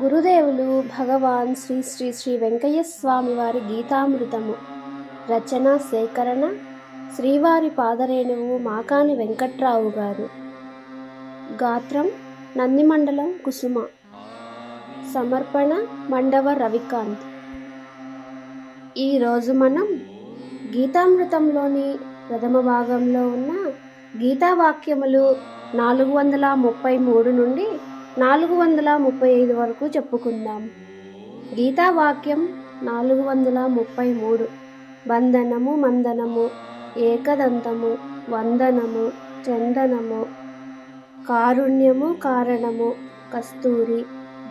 గురుదేవులు భగవాన్ శ్రీ శ్రీ శ్రీ వెంకయ్య స్వామి వారి గీతామృతము. రచన సేకరణ శ్రీవారి పాదరేణువు మాకాని వెంకట్రావు గారు. గాత్రం నందిమండలం కుసుమ. సమర్పణ మండవ రవికాంత్. ఈరోజు మనం గీతామృతంలోని ప్రథమ భాగంలో ఉన్న గీతావాక్యములు నాలుగు వందల ముప్పై మూడు నుండి నాలుగు వందల ముప్పై ఐదు వరకు చెప్పుకుందాం. గీతావాక్యం నాలుగు వందల ముప్పై మూడు. బంధనము మందనము ఏకదంతము వందనము చందనము కారుణ్యము కారణము కస్తూరి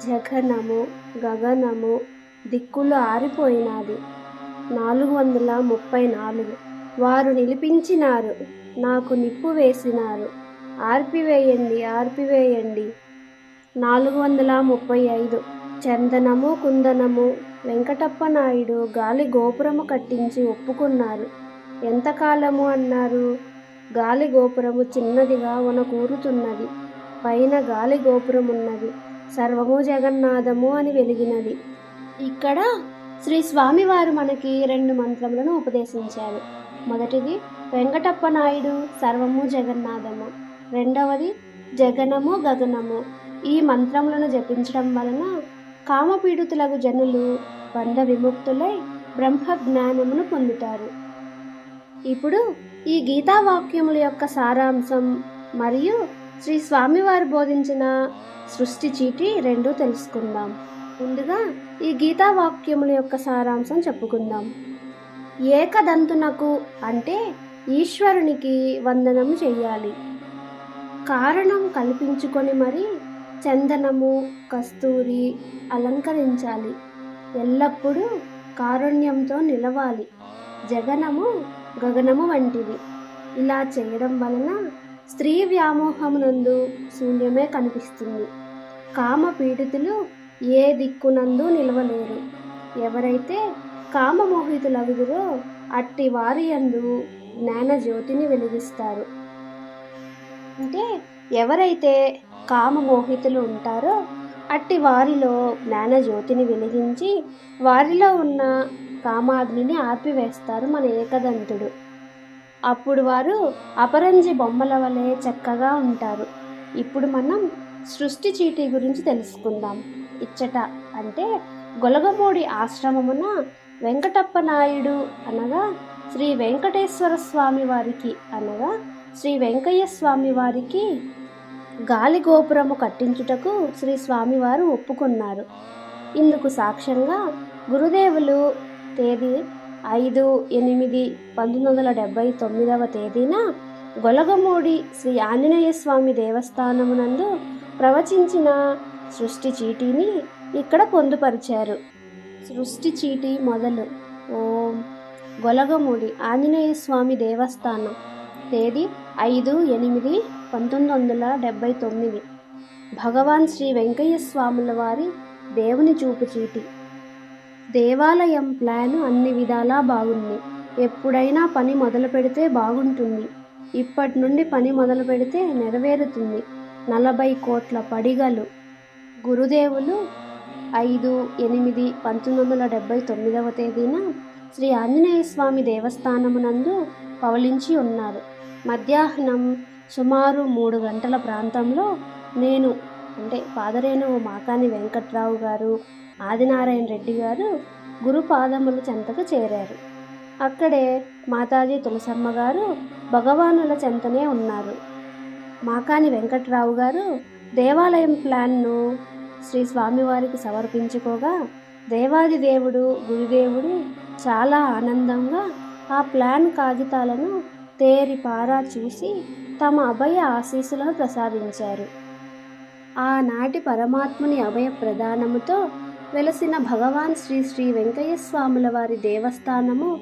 జఘనము గగనము దిక్కులు ఆరిపోయినది. నాలుగు వందల ముప్పై నాలుగు. వారు నిలిపించినారు నాకు నిప్పు వేసినారు. ఆర్పివేయండి ఆర్పివేయండి. నాలుగు వందల ముప్పై ఐదు చందనము కుందనము వెంకటప్ప నాయుడు గాలి గోపురము కట్టించి ఒప్పుకున్నారు. ఎంతకాలము అన్నారు? గాలి గోపురము చిన్నదిగా కూరుతున్నది పైన గాలి గోపురం ఉన్నది సర్వము జగన్నాథము అని వెలిగినది. ఇక్కడ శ్రీ స్వామివారు మనకి రెండు మంత్రములను ఉపదేశించారు. మొదటిది వెంకటప్ప నాయుడు సర్వము జగన్నాథము. రెండవది జగనము గగనము. ఈ మంత్రములను జపించడం వలన కామపీడితులకు జనులు బంధ విముక్తులై బ్రహ్మ జ్ఞానమును పొందుతారు. ఇప్పుడు ఈ గీతావాక్యముల యొక్క సారాంశం మరియు శ్రీ స్వామివారు బోధించిన సృష్టి చీటి రెండు తెలుసుకుందాం. ముందుగా ఈ గీతావాక్యముల యొక్క సారాంశం చెప్పుకుందాం. ఏకదంతునకు అంటే ఈశ్వరునికి వందనం చెయ్యాలి కారణం కల్పించుకొని మరి చందనము కస్తూరి అలంకరించాలి. ఎల్లప్పుడూ కారుణ్యంతో నిలవాలి. జగనము గగనము వంటివి. ఇలా చేయడం వలన స్త్రీ వ్యామోహమునందు శూన్యమే కనిపిస్తుంది. కామ పీడితులు ఏ దిక్కునందు నిలవలేరు. ఎవరైతే కామమోహితులగుదురో అట్టి వారి యందు జ్ఞానజ్యోతిని వెలిగిస్తారు. అంటే ఎవరైతే కామమోహితులు ఉంటారో అట్టి వారిలో జ్ఞానజ్యోతిని వెలిగించి వారిలో ఉన్న కామాగ్నిని ఆర్పివేస్తారు మన ఏకదంతుడు. అప్పుడు వారు అపరంజి బొమ్మల వలె చక్కగా ఉంటారు. ఇప్పుడు మనం సృష్టి చీటీ గురించి తెలుసుకుందాం. ఇచ్చట అంటే గొలగమూడి ఆశ్రమమున వెంకటప్ప నాయుడు అనగా శ్రీ వెంకటేశ్వర స్వామి వారికి అనగా శ్రీ వెంకయ్య స్వామి వారికి గాలి గోపురము కట్టించుటకు శ్రీ స్వామివారు ఒప్పుకున్నారు. ఇందుకు సాక్ష్యంగా గురుదేవులు తేదీ ఐదు ఎనిమిది పంతొమ్మిది వందల డెబ్భై తొమ్మిదవ తేదీన గొలగమూడి శ్రీ ఆంజనేయ స్వామి దేవస్థానమునందు ప్రవచించిన సృష్టి చీటీని ఇక్కడ పొందుపరిచారు. సృష్టి చీటీ మొదలు ఓం గొలగమూడి ఆంజనేయ స్వామి దేవస్థానం తేదీ ఐదు ఎనిమిది పంతొమ్మిది వందల డెబ్భై తొమ్మిది. భగవాన్ శ్రీ వెంకయ్య స్వాముల వారి దేవుని చూపు చీటి. దేవాలయం ప్లాను అన్ని విధాలా బాగుంది. ఎప్పుడైనా పని మొదలు పెడితే బాగుంటుంది. ఇప్పటి నుండి పని మొదలు పెడితే నెరవేరుతుంది. నలభై కోట్ల పడిగలు. గురుదేవులు ఐదు ఎనిమిది పంతొమ్మిది వందల డెబ్భై తొమ్మిదవ తేదీన శ్రీ ఆంజనేయ స్వామి దేవస్థానమునందు పవలించి ఉన్నారు. మధ్యాహ్నం సుమారు మూడు గంటల ప్రాంతంలో నేను అంటే పాదరేను మాకాని వెంకట్రావు గారు ఆదినారాయణ రెడ్డి గారు గురుపాదముల చెంతకు చేరారు. అక్కడే మాతాజీ తులసమ్మ గారు భగవానుల చెంతనే ఉన్నారు. మాకాని వెంకట్రావు గారు దేవాలయం ప్లాన్ను శ్రీ స్వామివారికి సమర్పించుకోగా దేవాది దేవుడు గురుదేవుడు చాలా ఆనందంగా ఆ ప్లాన్ కాగితాలను తేరిపారా చూసి తమ అభయ ఆశీస్సులను ప్రసాదించారు. ఆనాటి పరమాత్ముని అభయ ప్రదానముతో వెలసిన భగవాన్ శ్రీ శ్రీ వెంకయ్య స్వాముల వారి దేవస్థానము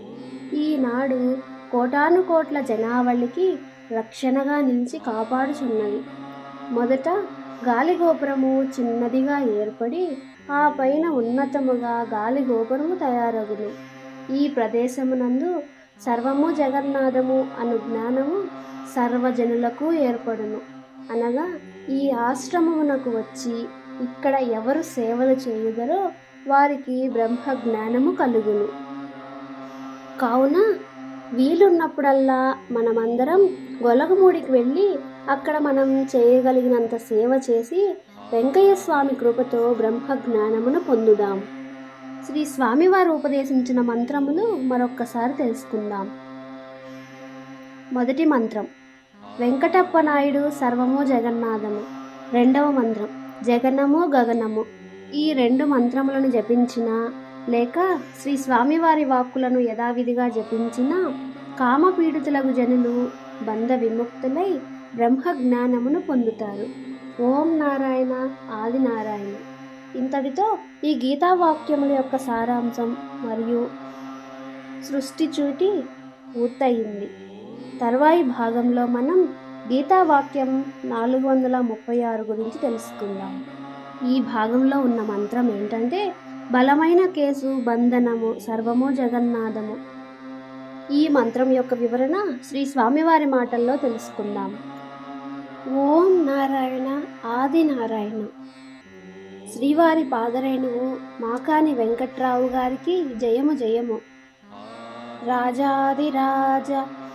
ఈనాడు కోటాను కోట్ల జనావళికి రక్షణగా నిలిచి కాపాడుచున్నది. మొదట గాలిగోపురము చిన్నదిగా ఏర్పడి ఆ పైన ఉన్నతముగా గాలిగోపురము తయారగును. ఈ ప్రదేశమునందు సర్వము జగన్నాథము అను జ్ఞానము సర్వజనులకు ఏర్పడును. అనగా ఈ ఆశ్రమమునకు వచ్చి ఇక్కడ ఎవరు సేవలు చేయుదరో వారికి బ్రహ్మ జ్ఞానము కలుగును. కావున వీలున్నప్పుడల్లా మనమందరం గొలగమూడికి వెళ్ళి అక్కడ మనం చేయగలిగినంత సేవ చేసి వెంకయ్య స్వామి కృపతో బ్రహ్మ జ్ఞానమును పొందుదాం. శ్రీ స్వామివారు ఉపదేశించిన మంత్రములు మరొక్కసారి తెలుసుకుందాం. మొదటి మంత్రం. వెంకటప్ప నాయుడు సర్వము జగన్నాథము. రెండవ మంత్రం. జగనము గగనము. ఈ రెండు మంత్రములను జపించిన లేక శ్రీ స్వామివారి వాక్కులను యథావిధిగా జపించిన కామపీడితులకు జనులు బంధ విముక్తులై బ్రహ్మ జ్ఞానమును పొందుతారు. ఓం నారాయణ ఆది నారాయణ. ఇంతటితో ఈ గీతావాక్యముల యొక్క సారాంశం మరియు సృష్టి చూటి పూర్తయింది. తర్వాయి భాగంలో మనం గీతావాక్యం నాలుగు వందల ముప్పై ఆరు గురించి తెలుసుకుందాం. ఈ భాగంలో ఉన్న మంత్రం ఏంటంటే బలమైన కేసు బంధనము సర్వము జగన్నాథము. ఈ మంత్రం యొక్క వివరణ శ్రీ స్వామివారి మాటల్లో తెలుసుకుందాం. ఓం నారాయణ ఆది నారాయణ. శ్రీవారి పాదరేణువు మాకాని వెంకట్రావు గారికి జయము జయము. రాజాదిరాజ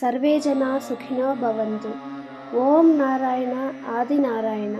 సర్వే జనా సుఖినో భవంతు. ఓం నారాయణ ఆది నారాయణ.